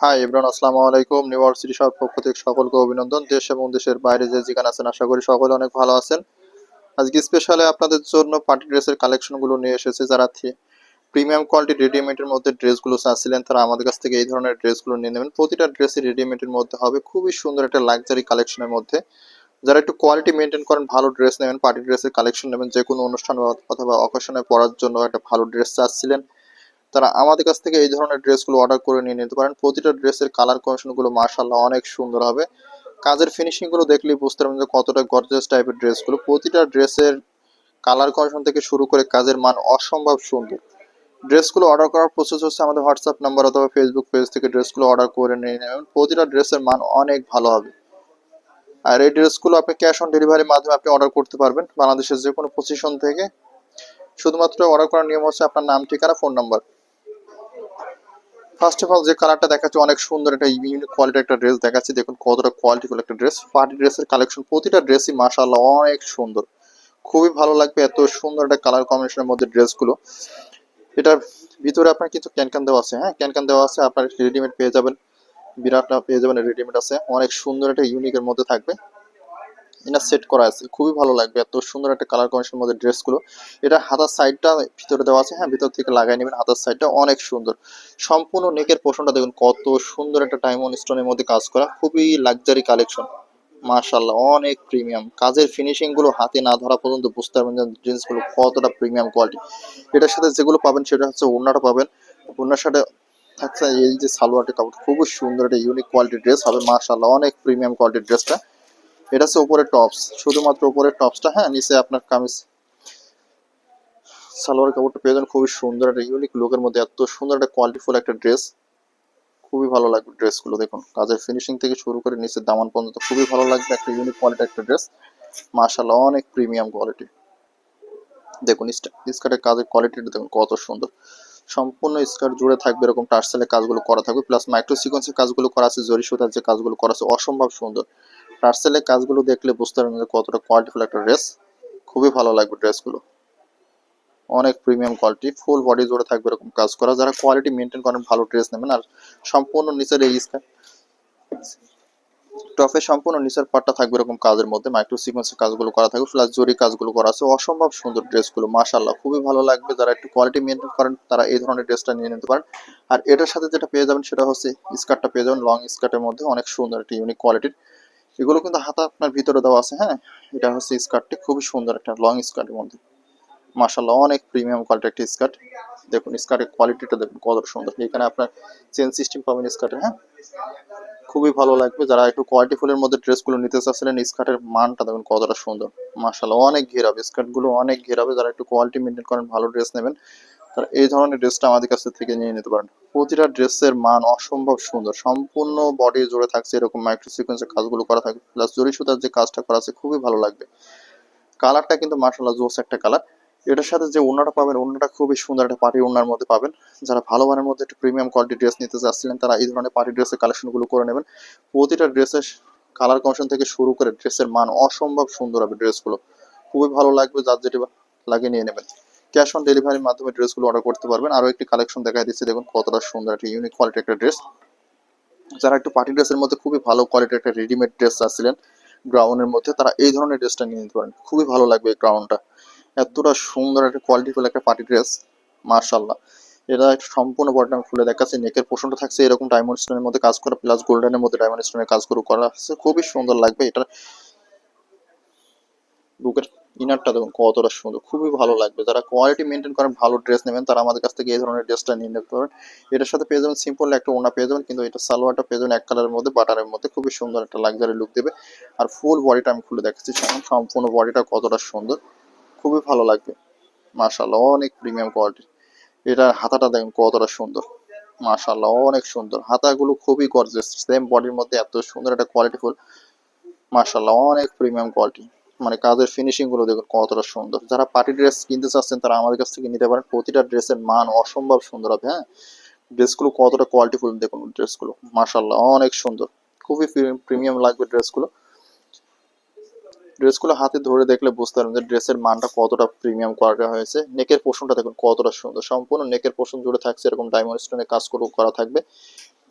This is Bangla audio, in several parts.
হাই ইব্রান আসসালামু আলাইকুম। নিউ ইয়র্ক সিটি পক্ষ থেকে সকলকে অভিনন্দন। দেশ এবং দেশের বাইরে যে যেখানে আছেন, আশা করি সকলে অনেক ভালো আছেন। আজকে স্পেশালে আপনাদের জন্য পার্টি ড্রেসের কালেকশনগুলো নিয়ে এসেছে। যারা প্রিমিয়াম কোয়ালিটি রেডিমেডের মধ্যে ড্রেসগুলো চাচ্ছিলেন, তারা আমাদের কাছ থেকে এই ধরনের ড্রেসগুলো নিয়ে নেবেন। প্রতিটা ড্রেসই রেডিমেডের মধ্যে হবে। খুবই সুন্দর একটা লাক্সারি কালেকশনের মধ্যে। যারা একটু কোয়ালিটি মেনটেন করেন, ভালো ড্রেস নেবেন, পার্টি ড্রেসের কালেকশন নেবেন যে কোনো অনুষ্ঠান অথবা অকেশনে পরার জন্য একটা ভালো ড্রেস চাচ্ছিলেন তারা আমাদের কাছ থেকে এই ধরনের ড্রেসগুলো অর্ডার করে নিয়ে নিতে পারেন। প্রতিটা ড্রেসের কালার কম্বিনেশনগুলো মার্শাল্লাহ অনেক সুন্দর হবে। কাজের ফিনিশিংগুলো দেখলেই বুঝতে পারবেন যে কতটা গর্জিয়াস টাইপের ড্রেসগুলো। প্রতিটা ড্রেসের কালার কম্বিনেশন থেকে শুরু করে কাজের মান অসম্ভব সুন্দর। ড্রেসগুলো অর্ডার করার প্রসেস হচ্ছে আমাদের হোয়াটসঅ্যাপ নাম্বার অথবা ফেসবুক পেজ থেকে ড্রেসগুলো অর্ডার করে নিয়ে নেবেন। প্রতিটা ড্রেসের মান অনেক ভালো হবে। আর এই ড্রেসগুলো আপনি ক্যাশ অন ডেলিভারির মাধ্যমে আপনি অর্ডার করতে পারবেন বাংলাদেশের যে কোনো পজিশন থেকে। শুধুমাত্র অর্ডার করার নিয়ম হচ্ছে আপনার নাম, ঠিকানা phone number first of all যে কালারটা দেখাচ্ছে অনেক সুন্দর একটা ইউনিক কোয়ালিটির একটা ড্রেস দেখাচ্ছে। দেখুন কতটা কোয়ালিটিফুল একটা ড্রেস পার্টি ড্রেসের কালেকশন প্রতিটা ড্রেসই মাশাআল্লাহ অনেক সুন্দর। খুবই ভালো লাগবে এত সুন্দর একটা কালার কম্বিনেশনের মধ্যে ড্রেসগুলো এটার ভিতরে আপনার কিছু ক্যানকান দেওয়া আছে হ্যাঁ? ক্যানকান দেওয়া আছে, আপনার রেডিমেড পেয়ে যাবেন। বিরাটটা পেয়ে যাবেন রেডিমেড আছে। অনেক সুন্দর একটা ইউনিকের মধ্যে থাকবে। এটা সেট করা আছে। খুবই ভালো লাগবে। এত সুন্দর একটা কালার কম্বিনেশনের মধ্যে ড্রেসগুলো এটা হাতার সাইডটা ভিতরে দেওয়া আছে। হ্যাঁ ভিতর থেকে লাগাই নেবেন। হাতার সাইডটা অনেক সুন্দর। সম্পূর্ণ নেকের পোষণটা দেখুন, কত সুন্দর একটা ডায়মন্ড স্টোনের মধ্যে কাজ করা। খুবই লাক্সারি কালেকশন মাশাল্লাহ অনেক প্রিমিয়াম কাজের ফিনিশিংগুলো হাতে না ধরা পর্যন্ত বুঝতে পারবেন যে জিনিসগুলো কতটা প্রিমিয়াম কোয়ালিটি এটার সাথে যেগুলো পাবেন সেটা হচ্ছে ওড়নাটা পাবেন। ওড়নার সাথে থাকছে এই যে সালোয়ারটা কাপড়। খুবই সুন্দর একটা ইউনিক কোয়ালিটির ড্রেস হবে। মাশাল্লাহ অনেক প্রিমিয়াম কোয়ালিটির ড্রেসটা এটা হচ্ছে উপরের টপস শুধুমাত্র উপরের টপসটা হ্যাঁ নিচে আপনার কামিজ, সালোয়ার কাপড়টা পেয়ে যাবেন, খুবই সুন্দর একটা ইউনিক লুকের মধ্যে, এত সুন্দর একটা কোয়ালিটিফুল একটা ড্রেস খুবই ভালো লাগবে ড্রেসগুলো দেখুন, কাজের ফিনিশিং থেকে শুরু করে নিচের দামান পর্যন্ত খুবই ভালো লাগবে, একটা ইউনিক কোয়ালিটির একটা ড্রেস মাশাআল্লাহ, অনেক প্রিমিয়াম কোয়ালিটি দেখুন স্কার্টের কাজের কোয়ালিটিটা দেখুন, কত সুন্দর, সম্পূর্ণ স্কার্ট জুড়ে থাকবে এরকম টার্সেলের কাজগুলো করা থাকবে প্লাস মাইক্রো সিকোয়েন্সের কাজগুলো করা আছে, জরি সুতার যে কাজগুলো করা আছে, অসম্ভব সুন্দর টার্সেলের কাজগুলো দেখলে বুঝতে পারবেন যে কতটা কোয়ালিটিফুল একটা ড্রেস খুবই ভালো লাগবে ড্রেসগুলো অনেক প্রিমিয়াম কোয়ালিটি ফুল বডি জুড়ে থাকবে এরকম কাজ করা। যারা কোয়ালিটি মেনটেন করেন, ভালো ড্রেস নেবেন। আর সম্পূর্ণ নিচের এই টপের সম্পূর্ণ নিচের পাটটা থাকবে এরকম কাজের মধ্যে। মাইক্রো সিকোয়েন্সের কাজগুলো করা থাকবে প্লাস জরি কাজগুলো করা আছে। অসম্ভব সুন্দর ড্রেসগুলো মাশাল্লাহ খুবই ভালো লাগবে। যারা একটু কোয়ালিটি মেনটেন করেন, তারা এই ধরনের ড্রেসটা নিয়ে নিতে পারেন। আর এটার সাথে যেটা পেয়ে যাবেন, সেটা হচ্ছে স্কার্টটা পেয়ে যাবেন। লং স্কার্টের মধ্যে অনেক সুন্দর একটা ইউনিক কোয়ালিটির এগুলো কিন্তু হাতা আপনার ভিতরে দেওয়া আছে হ্যাঁ? এটা হচ্ছে স্কার্টটি, খুবই সুন্দর একটা লং স্কার্টের মধ্যে। মাশাল্লাহ অনেক প্রিমিয়াম কোয়ালিটির একটা স্কার্ট দেখুন স্কার্টের কোয়ালিটিটা দেখুন, কত সুন্দর। এখানে আপনার চেন সিস্টেম পাবেন স্কার্টের হ্যাঁ? খুবই ভালো লাগবে। যারা একটু কোয়ালিটি ফুলের মধ্যে ড্রেসগুলো নিতে চাচ্ছিলেন স্কার্টের মানটা দেখুন কতটা সুন্দর। মাশাল্লাহ অনেক ঘেরাবে স্কার্টগুলো অনেক ঘেরাবে যারা একটু কোয়ালিটি মেনটেন করেন, ভালো ড্রেস নেবেন তারা এই ধরনের ড্রেসটা আমাদের কাছ থেকে নিয়ে নিতে পারেন। প্রতিটা ড্রেসের মান অসম্ভব সুন্দর। সম্পূর্ণ বডি জুড়ে থাকছে এরকম মাইক্রো সিকোয়েন্সের কাজগুলো করা থাকে। প্লাস জরি সুতার যে কাজটা করা আছে, খুবই ভালো লাগবে। কালারটা কিন্তু মার্শাল্লাহ জোস একটা কালার এটার সাথে যে ওড়নাটা পাবেন, ওড়নাটা খুবই সুন্দর একটা পার্টি ওনার মধ্যে পাবেন। যারা ভালো মানের মধ্যে একটা প্রিমিয়াম কোয়ালিটি ড্রেস নিতে চাচ্ছিলেন তারা এই ধরনের পার্টি ড্রেসের কালেকশনগুলো করে নেবেন। প্রতিটা ড্রেসের কালার কমিশন থেকে শুরু করে ড্রেসের মান অসম্ভব সুন্দর হবে ড্রেসগুলো খুবই ভালো লাগবে, যার যেটি লাগিয়ে নিয়ে নেবেন। ক্যাশ অন ডেলিভারির মাধ্যমে ড্রেসগুলো অর্ডার করতে পারবেন। আরও একটি কালেকশন দেখা দিচ্ছে। দেখুন, কতটা সুন্দর একটা ইউনিক কোয়ালিটি একটা ড্রেস যারা একটু পার্টি ড্রেসের মধ্যে খুবই ভালো কোয়ালিটির একটা রেডিমেড ড্রেস চাচ্ছিলেন গ্রাউন্ডের মধ্যে, তারা এই ধরনের ড্রেসটা নিয়ে নিতে পারেন। খুবই ভালো লাগবে এই গ্রাউন্ডটা এতটা সুন্দর একটা কোয়ালিটিফুল একটা পার্টি ড্রেস মার্শাল্লাহ এটা একটা সম্পূর্ণ বডিটা আমি খুলে দেখাচ্ছি। নেকের পোষণটা থাকছে এরকম ডায়মন্ড স্টোনের মধ্যে কাজ করা প্লাস গোল্ডেনের মধ্যে ডায়মন্ড স্টোনের কাজ করা আছে। খুবই সুন্দর লাগবে। এটা বুকের ইনারটা দেখুন কতটা সুন্দর, খুবই ভালো লাগবে। যারা কোয়ালিটি মেনটেন করেন, ভালো ড্রেস নেবেন, তারা আমাদের কাছ থেকে এই ধরনের ড্রেসটা নিয়ে নিতে পারেন এটার সাথে পেয়ে যাবেন সিম্পল একটা ওনা পেয়ে যাবেন, কিন্তু এটা সালোয়ারটা পেয়ে যাবেন এক কালারের মধ্যে বাটারের মধ্যে। খুবই সুন্দর একটা লাক্সারি লুক দেবে। আর ফুল বডিটা আমি খুলে দেখাচ্ছি সম্পূর্ণ বডিটা কতটা সুন্দর, খুবই ভালো লাগবে। মাশাল্লাহ অনেক প্রিমিয়াম কোয়ালিটি এটার হাতাটা দেখুন কতটা সুন্দর। মাশাল্লাহ অনেক সুন্দর। হাতাগুলো খুবই গর্জিয়াস সেম বডির মধ্যে এত সুন্দর, একটা কোয়ালিটি ফুল মাশাল্লাহ অনেক প্রিমিয়াম কোয়ালিটি মানে কাজের ফিনিশিংগুলো দেখুন কতটা সুন্দর। যারা পার্টি ড্রেস কিনতে চাচ্ছেন, তারা আমাদের কাছ থেকে নিতে পারেন। প্রতিটা ড্রেসের মান অসম্ভব সুন্দর হবে হ্যাঁ? ড্রেসগুলো কতটা কোয়ালিটি ফুল দেখুন ড্রেসগুলো মাশাল্লাহ অনেক সুন্দর। খুবই প্রিমিয়াম লাগবে ড্রেসগুলো ড্রেসগুলো হাতে ধরে দেখলে বুঝতে পারবেন যে ড্রেসের মানটা কতটা প্রিমিয়াম কোয়ালিটি হয়েছে। নেকের পোষণটা দেখুন কতটা সুন্দর। সম্পূর্ণ নেকের পোষণ জুড়ে থাকছে, এরকম ডায়মন্ড স্টোনের কাজ করে, করা থাকবে।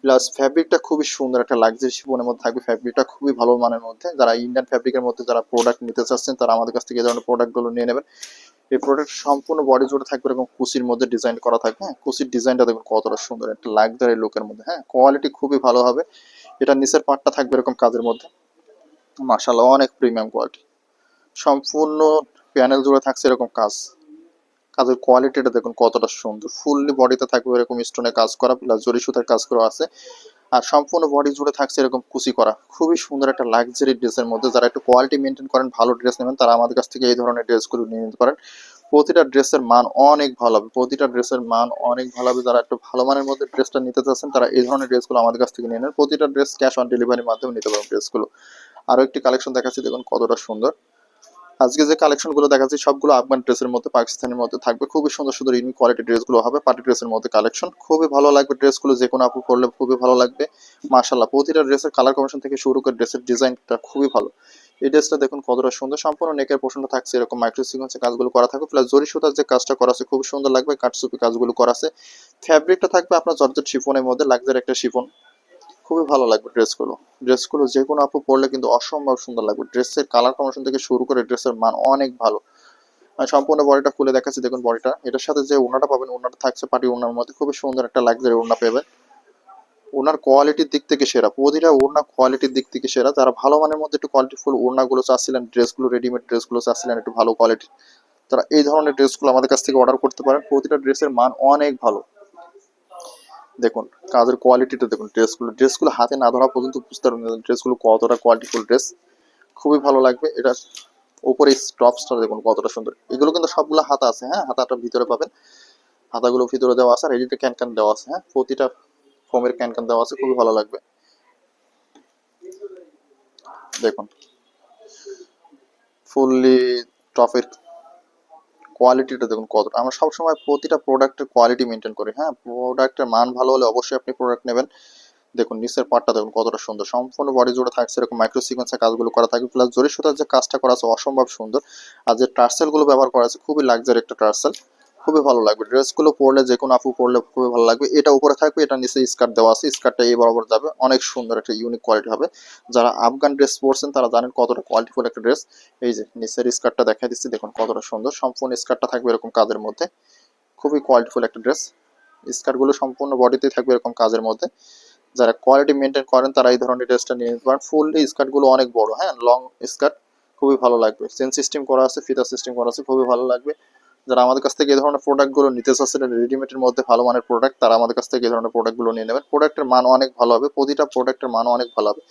প্লাস ফ্যাব্রিকটা খুবই সুন্দর, একটা লাক্সারি শিফনের মধ্যে থাকবে। ফ্যাব্রিকটা খুবই ভালো মানের মধ্যে। যারা ইন্ডিয়ান ফ্যাব্রিকের মধ্যে যারা প্রোডাক্ট নিতে চাচ্ছেন, তারা আমাদের কাছ থেকে এই ধরনের প্রোডাক্টগুলো নিয়ে নেবেন। এই প্রোডাক্ট সম্পূর্ণ বডি জুড়ে থাকবে এরকম কুচির মধ্যে ডিজাইন করা থাকবে হ্যাঁ? কুচির ডিজাইনটা দেখুন কতটা সুন্দর, একটা লাক্সারি লুকের মধ্যে হ্যাঁ? কোয়ালিটি খুবই ভালো হবে। এটা নিচের পার্টটা থাকবে এরকম কাজের মধ্যে। মাশাআল্লাহ, অনেক প্রিমিয়াম কোয়ালিটি সম্পূর্ণ প্যানেল জুড়ে থাকছে এরকম কাজ। কাজের কোয়ালিটিটা দেখুন কতটা সুন্দর। ফুললি বডিতে থাকবে এরকম স্টোনে কাজ করা প্লাস জরি সুতার কাজ করা আছে। আর সম্পূর্ণ বডি জুড়ে থাকছে এরকম কুচি করা। খুবই সুন্দর একটা লাক্সারি ড্রেসের মধ্যে। যারা একটু কোয়ালিটি মেনটেন করেন, ভালো ড্রেস নেবেন, তারা আমাদের কাছ থেকে এই ধরনের ড্রেসগুলো নিয়ে নিতে পারেন। প্রতিটা ড্রেসের মান অনেক ভালো হবে। প্রতিটা ড্রেসের মান অনেক ভালো হবে। যারা একটু ভালো মানের মধ্যে ড্রেসটা নিতে চাচ্ছেন, তারা এই ধরনের ড্রেসগুলো আমাদের কাছ থেকে নিয়ে নেন। প্রতিটা ড্রেস ক্যাশ অন ডেলিভারির মাধ্যমে নিতে পারেন ড্রেসগুলো আরও একটি কালেকশন দেখাচ্ছি, দেখুন কতটা সুন্দর। আজকে যে কালেকশনগুলো দেখাচ্ছি, সবগুলো আফগান ড্রেসের মধ্যে, পাকিস্তানের মধ্যে থাকবে। খুবই সুন্দর সুন্দর ইউনিক কোয়ালিটি ড্রেসগুলো হবে পার্টি ড্রেসের মধ্যে কালেকশন খুবই ভালো লাগবে ড্রেসগুলো যে কোনো আপু পরলে খুবই ভালো লাগবে। মাশাল্লাহ প্রতিটা ড্রেসের কালার কম্বিনেশন থেকে শুরু করে ড্রেসের ডিজাইনটা খুবই ভালো। এই ড্রেসটা দেখুন কতটা সুন্দর, সম্পূর্ণ নেকের পোর্শনটা থাকছে, এরকম মাইক্রো সিকোয়েন্সের কাজগুলো করা থাকবে। প্লাস জরি সুতার যে কাজটা করা আছে খুব সুন্দর লাগবে কাটসুপি কাজগুলো করা আছে। ফ্যাব্রিকটা থাকবে আপনার জর্জেট শিফনের মধ্যে লাক্সারি একটা শিফন খুবই ভালো লাগবে ড্রেসগুলো। ড্রেসগুলো যে কোনো আপু পরলে কিন্তু অসম্ভব সুন্দর লাগবে। ড্রেসের কালার কম্বিনেশন থেকে শুরু করে ড্রেসের মান অনেক ভালো। সম্পূর্ণ বডিটা খুলে দেখাচ্ছি, দেখুন বডিটা এটার সাথে যে ওনাটা পাবেন ওনাটা থাকছে পাটি ওনার মধ্যে। খুবই সুন্দর একটা লাক্সারি ওনা পাবেন। ওনার কোয়ালিটির দিক থেকে সেরা। প্রতিটা ওড়না কোয়ালিটির দিক থেকে সেরা। যারা ভালো মানের মধ্যে একটু কোয়ালিটিফুল ওড়নাগুলো চাচ্ছিলেন, ড্রেসগুলো রেডিমেড ড্রেসগুলো চাচ্ছিলেন একটু ভালো কোয়ালিটির তারা এই ধরনের ড্রেসগুলো আমাদের কাছ থেকে অর্ডার করতে পারেন। প্রতিটা ড্রেসের মান অনেক ভালো। দেখুন, কাজের কোয়ালিটিটা দেখুন ড্রেসগুলো ড্রেসগুলো হাতে না ধরা পর্যন্ত বুঝতে পারবেন ড্রেসগুলো কতটা কোয়ালিটিফুল ড্রেস খুবই ভালো লাগবে। এটা উপরে স্টপসটা দেখুন কতটা সুন্দর। এগুলো কিন্তু সবগুলো হাতা আছে হ্যাঁ? হাতাটা ভিতরে পাবেন। হাতাগুলো ভিতরে দেওয়া আছে আর এদিকে ক্যান ক্যান দেওয়া আছে হ্যাঁ? প্রতিটা ফোমের ক্যান ক্যান দেওয়া আছে, খুবই ভালো লাগবে। দেখুন ফুললি টপের কোয়ালিটিটা দেখুন কতটা। আমরা সবসময় প্রতিটা প্রোডাক্টের কোয়ালিটি মেনটেন করি হ্যাঁ? প্রোডাক্টের মান ভালো হলে অবশ্যই আপনি প্রোডাক্ট নেবেন। দেখুন, নিচের পার্টটা দেখুন কতটা সুন্দর। সম্পূর্ণ বডি জুড়ে থাকছে এরকম মাইক্রো সিকোয়েন্সের কাজগুলো করা থাকে প্লাস জরি সুতার যে কাজটা করা আছে, অসম্ভব সুন্দর। আর যে টার্সেলগুলো ব্যবহার করা আছে, খুবই লাক্সারি একটা টার্সেল। খুবই ভালো লাগবে। ড্রেসগুলো পরলে যে কোনো আপু পরলে খুবই ভালো লাগবে। এটা উপরে থাকবে, এটা নিচে স্কার্ট দেওয়া আছে। স্কার্টটা এই বরাবর যাবে। অনেক সুন্দর একটা ইউনিক কোয়ালিটি হবে। যারা আফগান ড্রেস পরছেন, তারা জানেন কতটা কোয়ালিটিফুল একটা ড্রেস এই যে নিচের স্কার্টটা দেখা দিচ্ছি, দেখুন কতটা সুন্দর। সম্পূর্ণ স্কার্টটা থাকবে এরকম কাজের মধ্যে। খুবই কোয়ালিটিফুল একটা ড্রেস স্কার্টগুলো সম্পূর্ণ বডিতেই থাকবে এরকম কাজের মধ্যে। যারা কোয়ালিটি মেনটেন করেন, তারা এই ধরনের ড্রেসটা নিয়ে নিতে পারেন। ফুল স্কার্টগুলো অনেক বড় হ্যাঁ? লং স্কার্ট খুবই ভালো লাগবে। চেন সিস্টেম করা আছে, ফিতা সিস্টেম করা আছে, খুবই ভালো লাগবে। যারা আমাদের কাছ থেকে এই ধরনের প্রোডাক্টগুলো নিতে চাচ্ছেন রেডিমেডের মধ্যে ভালো মানের প্রোডাক্ট তারা আমাদের কাছ থেকে এই ধরনের প্রোডাক্টগুলো নিয়ে নেবেন। প্রোডাক্টের মান অনেক ভালো হবে, প্রতিটা প্রোডাক্টের মান অনেক ভালো হবে।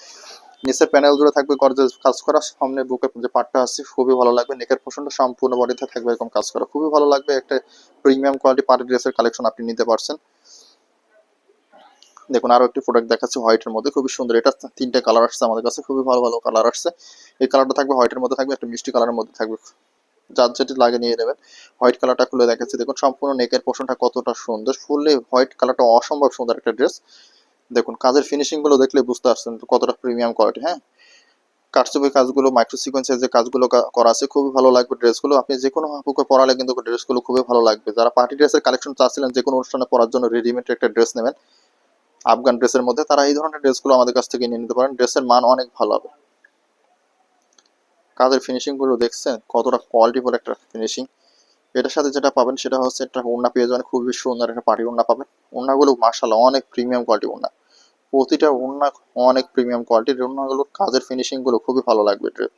নিচের প্যানেল জুড়ে থাকবে গর্জেস কাজ করা, সামনে বুকের যে পার্টটা আছে, খুবই ভালো লাগবে। নেকের পোষণটা সম্পূর্ণ বডিতে থাকবে এরকম কাজ করা। খুবই ভালো লাগবে, একটা প্রিমিয়াম কোয়ালিটি পার্টি ড্রেসের কালেকশন আপনি নিতে পারছেন। দেখুন, আরও একটি প্রোডাক্ট দেখাচ্ছি হোয়াইটের মধ্যে, খুবই সুন্দর। এটা তিনটে কালার আসছে আমাদের কাছে, খুবই ভালো ভালো কালার আসছে। এই কালারটা থাকবে হোয়াইটের মধ্যে থাকবে, একটা মিষ্টি কালারের মধ্যে থাকবে। যার যেটি লাগে নিয়ে নেবেন। হোয়াইট কালারটা খুলে দেখাচ্ছি। দেখুন, সম্পূর্ণ নেকের পোর্শনটা কতটা সুন্দর। ফুললি হোয়াইট কালারটা অসম্ভব সুন্দর একটা ড্রেস দেখুন, কাজের ফিনিশিংগুলো দেখলে বুঝতে পারছেন কতটা প্রিমিয়াম কোয়ালিটি হ্যাঁ? কাটসুপি কাজগুলো মাইক্রো সিকোয়েন্সের যে কাজগুলো করা আছে, খুবই ভালো লাগবে ড্রেসগুলো আপনি যে কোনো আপুকে পরালে কিন্তু ড্রেসগুলো খুবই ভালো লাগবে। যারা পার্টি ড্রেসের কালেকশন চাচ্ছিলেন যে কোনো অনুষ্ঠানে পরার জন্য রেডিমেড একটা ড্রেস নেবেন। আফগান ড্রেসের মধ্যে তারা এই ধরনের ড্রেসগুলো আমাদের কাছ থেকে নিয়ে নিতে পারেন। ড্রেসের মান অনেক ভালো হবে। কাজের ফিনিশিংগুলো দেখছেন, কতটা কোয়ালিটিফুল একটা ফিনিশিং এটার সাথে যেটা পাবেন সেটা হচ্ছে একটা ওড়না পেয়ে যাবেন, খুবই সুন্দর একটা পাটি ওড়না পাবেন। ওড়নাগুলো মার্শাল্লাহ অনেক প্রিমিয়াম কোয়ালিটি ওড়না। প্রতিটা ওড়না অনেক প্রিমিয়াম কোয়ালিটির ওড়নাগুলোর কাজের ফিনিশিংগুলো খুবই ভালো লাগবে ড্রেস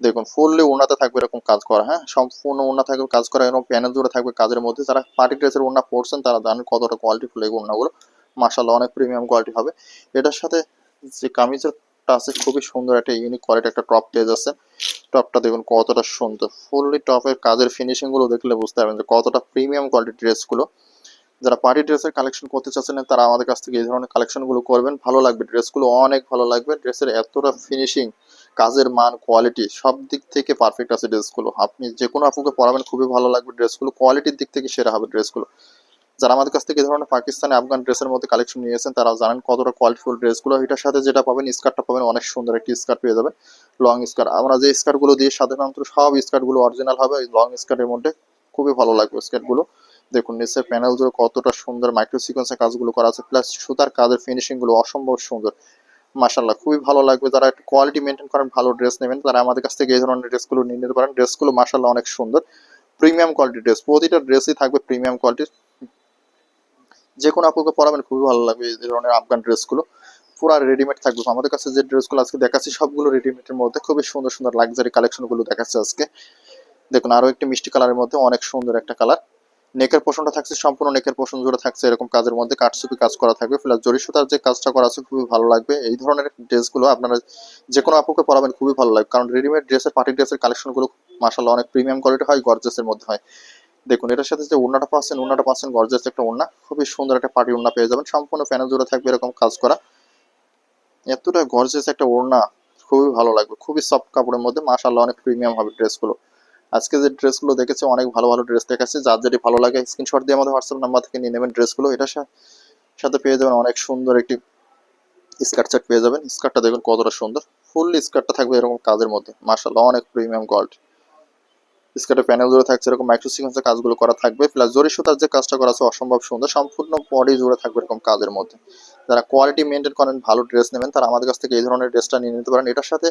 দেখুন ফুললি ওড়নাতে থাকবে এরকম কাজ করা হ্যাঁ? সম্পূর্ণ ওড়না থাকবে, কাজ করা, এরকম প্যানেল জুড়ে থাকবে কাজের মধ্যে। যারা পার্টি ড্রেসের ওড়না পরছেন, তারা জানেন কতটা কোয়ালিটিফুল এই ওড়নাগুলো। মার্শাল্লাহ অনেক প্রিমিয়াম কোয়ালিটি হবে। এটার সাথে যে কামিজেরটা আছে, খুবই সুন্দর একটা ইউনিক কোয়ালিটি একটা টপ পেজ আছে। টপটা দেখুন কতটা সুন্দর। ফুললি টপের কাজের ফিনিশিংগুলো দেখলে বুঝতে পারবেন যে কতটা প্রিমিয়াম কোয়ালিটির ড্রেসগুলো যারা পার্টি ড্রেসের কালেকশন করতে চাচ্ছেন তারা আমাদের কাছ থেকে এই ধরনের কালেকশনগুলো করবেন। ভালো লাগবে ড্রেসগুলো অনেক ভালো লাগবে। ড্রেসের এতটা ফিনিশিং কাজের মান কোয়ালিটি সব দিক থেকে পারফেক্ট আছে ড্রেসগুলো আপনি যে কোনো আপুকে পরাবেন, খুবই ভালো লাগবে ড্রেসগুলো কোয়ালিটির দিক থেকে সেরা হবে ড্রেসগুলো যারা আমাদের কাছ থেকে ধরনের পাকিস্তানি আফগান ড্রেসের মধ্যে কালেকশন নিয়েছেন তারা জানেন কতটা কোয়ালিটিফুল ড্রেসগুলো এটার সাথে যেটা পাবেন স্কার্টটা পাবেন, অনেক সুন্দর একটি স্কার্ট পেয়ে যাবেন। লং স্কার্ট আমরা যে স্কার্টগুলো দিয়ে সাধারণত সব স্কার্টগুলো অরিজিনাল হবে লং স্কার্টের মধ্যে খুবই ভালো লাগবে স্কার্টগুলো দেখুন, নিচের প্যানেল জুড়ে কতটা সুন্দর মাইক্রো সিকোয়েন্সের কাজগুলো করা আছে প্লাস সুতার কাজের ফিনিশিংগুলো অসম্ভব সুন্দর। মাশাল্লাহ খুবই ভালো লাগবে। যারা একটু কোয়ালিটি মেনটেন করেন, ভালো ড্রেস নেবেন, তারা আমাদের কাছ থেকে এই ধরনের ড্রেসগুলো নিয়ে নিতে পারেন। ড্রেসগুলো মাশাল্লাহ অনেক সুন্দর। প্রিমিয়াম কোয়ালিটির ড্রেস প্রতিটা ড্রেসই থাকবে প্রিমিয়াম কোয়ালিটির যে কোনো আপুকে পরাবেন, খুবই ভালো লাগবে এই ধরনের আফগান ড্রেসগুলো। পুরো রেডিমেড থাকবে। আমাদের কাছে যে ড্রেসগুলো আজকে দেখাচ্ছি, সবগুলো রেডিমেডের মধ্যে খুবই সুন্দর সুন্দর লাক্সারি কালেকশনগুলো দেখাচ্ছে আজকে। দেখুন আরও একটি মিষ্টি কালারের মধ্যে অনেক সুন্দর একটা কালার নেকের পোষণটা থাকছে, সম্পূর্ণ নেকের পোষণ জুড়ে থাকছে এরকম কাজের মধ্যে। কাটসুপি কাজ করা থাকবে। প্লাস জরি সুতার যে কাজটা করা আছে, খুবই ভালো লাগবে। এই ধরনের ড্রেসগুলো আপনারা যে কোনো আপুকে পরাবেন, খুবই ভালো লাগবে। কারণ রেডিমেড ড্রেসের পার্টি ড্রেসের কালেকশনগুলো মাসাল্লাহ অনেক প্রিমিয়াম কোয়ালিটি হয় গর্জেসের মধ্যে হয়। দেখুন, এটার সাথে যে ওড়নাটা পাচ্ছেন ওড়নাটা পাচ্ছেন গর্জেস একটা ওড়না। খুবই সুন্দর একটা পার্টি ওড়না পেয়ে যাবেন। সম্পূর্ণ প্যানেল জুড়ে থাকবে এরকম কাজ করা। এতটা গর্জেস একটা ওড়না, খুবই ভালো লাগবে। খুবই সফট কাপড়ের মধ্যে মাসাল্লাহ অনেক প্রিমিয়াম হবে ড্রেসগুলো। আজকে যে ড্রেসগুলো দেখেছি, অনেক ভালো ভালো ড্রেস দেখাচ্ছে। যার যেটি ভালো লাগে স্ক্রিনশট দিয়ে আমাদের হোয়াটসঅ্যাপ নাম্বার থেকে নিয়ে নেবেন ড্রেসগুলো। এটার সাথে পেয়ে যাবেন অনেক সুন্দর একটি স্কার্ট সেট পেয়ে যাবেন। স্কার্টটা দেখুন কতটা সুন্দর। ফুল স্কার্টটা থাকবে এরকম কাজের মধ্যে। মাসাল্লাহ অনেক প্রিমিয়াম কোয়ালিটি স্কার্টের প্যানেল জুড়ে থাকছে, এরকম মাইক্রো সিকোয়েন্সের কাজগুলো করা থাকবে প্লাস জরি সুতার যে কাজটা করা আছে অসম্ভব সুন্দর, সম্পূর্ণ বডি জুড়ে থাকবে এরকম কাজের মধ্যে। যারা কোয়ালিটি মেনটেন করেন, ভালো ড্রেস নেবেন, তারা আমাদের কাছ থেকে এই ধরনের ড্রেসটা নিয়ে নিতে পারেন। এটার সাথে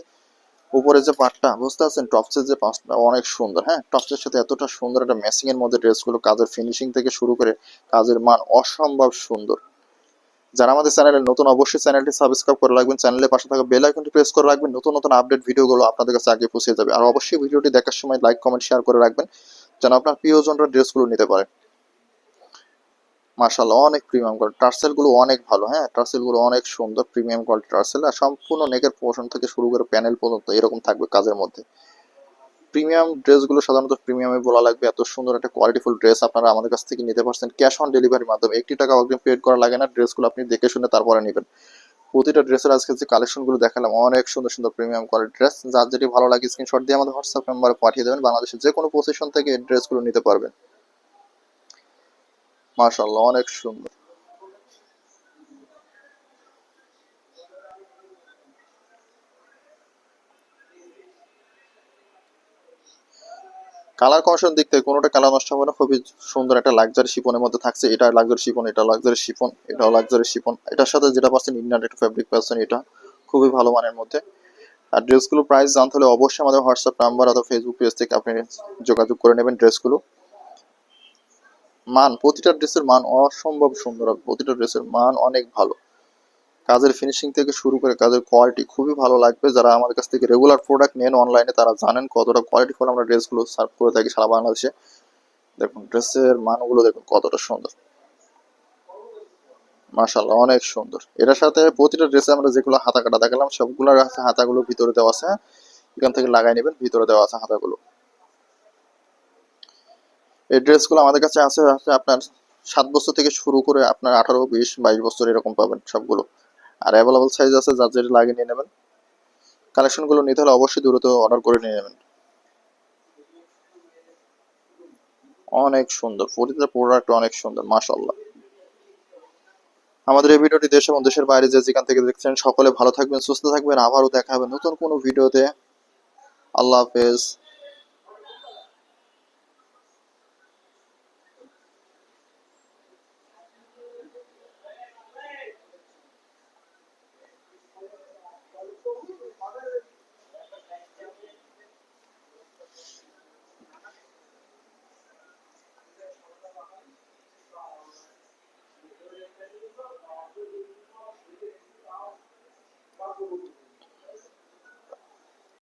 উপরে যে পাটটা, বুঝতে পারছেন? টপসের যে পাঁচটা অনেক সুন্দর হ্যাঁ? টপসের সাথে এতটা সুন্দর একটা ম্যাচিং এর মধ্যে ড্রেসগুলো কাজের ফিনিশিং থেকে শুরু করে কাজের মান অসম্ভব সুন্দর। যারা আমাদের চ্যানেলে নতুন, অবশ্যই চ্যানেলটি সাবস্ক্রাইব করে রাখবেন। চ্যানেলের পাশে থাকা বেল আইকনটি প্রেস করে রাখবেন। নতুন নতুন আপডেট ভিডিওগুলো আপনাদের কাছে আগে পৌঁছে যাবে। আর অবশ্যই ভিডিওটি দেখার সময় লাইক কমেন্ট শেয়ার করে রাখবেন, যেন আপনার প্রিয় প্রিয়জনরা ড্রেসগুলো নিতে পারে। মার্শাল্লাহ অনেক প্রিমিয়াম কোয়ালিটি টার্সেলগুলো অনেক ভালো হ্যাঁ? টার্সেলগুলো অনেক সুন্দর প্রিমিয়াম কোয়ালিটি টার্সেল। আর সম্পূর্ণ নেকের পোর্শন থেকে শুরু করে প্যানেল পর্যন্ত এরকম থাকবে কাজের মধ্যে। প্রিমিয়াম ড্রেসগুলো সাধারণত প্রিমিয়ামে বলা লাগবে। এত সুন্দর একটা কোয়ালিটিফুল ড্রেস আপনারা আমাদের কাছ থেকে নিতে পারছেন। ক্যাশ অন ডেলিভারির মাধ্যমে একটি টাকা অগ্রিম পেড করা লাগে না। ড্রেসগুলো আপনি দেখে শুনে তারপরে নেবেন। প্রতিটা ড্রেসের আজকে যে কালেকশনগুলো দেখালাম, অনেক সুন্দর সুন্দর প্রিমিয়াম কোয়ালিটি ড্রেস যার যেটি ভালো লাগে স্ক্রিনশট দিয়ে আমাদের হোয়াটসঅ্যাপ নাম্বারে পাঠিয়ে দেবেন। বাংলাদেশের যে কোনো পজিশন থেকে এই ড্রেসগুলো নিতে পারবেন। মাশাআল্লাহ, অনেক সুন্দর। কালার কমিশন দিক থেকে কোনোটা কালার নষ্ট হবে না, খুবই সুন্দর একটা লাক্সারি শিপনের মধ্যে থাকছে। এটা লাক্সারি শিপন এটা লাক্সারি শিপন এটাও লাক্সারি শিপন এটার সাথে যেটা পাচ্ছেন ইন্ডিয়ান একটা ফ্যাব্রিক পাচ্ছেন এটা খুবই ভালো মানের মধ্যে। আর ড্রেসগুলো প্রাইস জানতে হলে অবশ্যই আমাদের হোয়াটসঅ্যাপ নাম্বার অথবা ফেসবুক পেজ থেকে আপনি যোগাযোগ করে নেবেন ড্রেসগুলো মান, প্রতিটা ড্রেসের মান অসম্ভব সুন্দর, প্রতিটা ড্রেসের মান অনেক ভালো। কাজের ফিনিশিং থেকে শুরু করে কাজের কোয়ালিটি খুবই ভালো লাগবে। যারা আমাদের কাছ থেকে রেগুলার প্রোডাক্ট নেন অনলাইনে তারা জানেন কতটা কোয়ালিটিফুল আমরা ড্রেসগুলো সার্ভ করে থাকি সারা বাংলাদেশে। দেখুন ড্রেসের মানগুলো দেখুন, কতটা সুন্দর। মাশাল্লাহ অনেক সুন্দর। এটার সাথে প্রতিটা ড্রেসে আমরা যেগুলো হাতা কাটা দেখালাম সবগুলোর হাতাগুলো ভিতরে দেওয়া আছে? এখান থেকে লাগাই নেবেন, ভিতরে দেওয়া আছে হাতাগুলো। এই ড্রেসগুলো আমাদের কাছে আছে আপনার সাত বছর থেকে শুরু করে আপনার আঠারো, বিশ, বাইশ বছর এরকম পাবেন সবগুলো। আর অ্যাভেলেবল সাইজ আছে, যার যেটা লাগে নিয়ে নেবেন। কালেকশনগুলো নিতে হলে অবশ্যই দ্রুত অর্ডার করে নিয়ে নেবেন। অনেক সুন্দর, প্রতিটা প্রোডাক্ট অনেক সুন্দর মাশাল্লাহ আমাদের এই ভিডিওটি দেশ এবং দেশের বাইরে যে যেখান থেকে দেখছেন, সকলে ভালো থাকবেন, সুস্থ থাকবেন। আবারও দেখা হবে নতুন কোনো ভিডিওতে। আল্লাহ হাফেজ।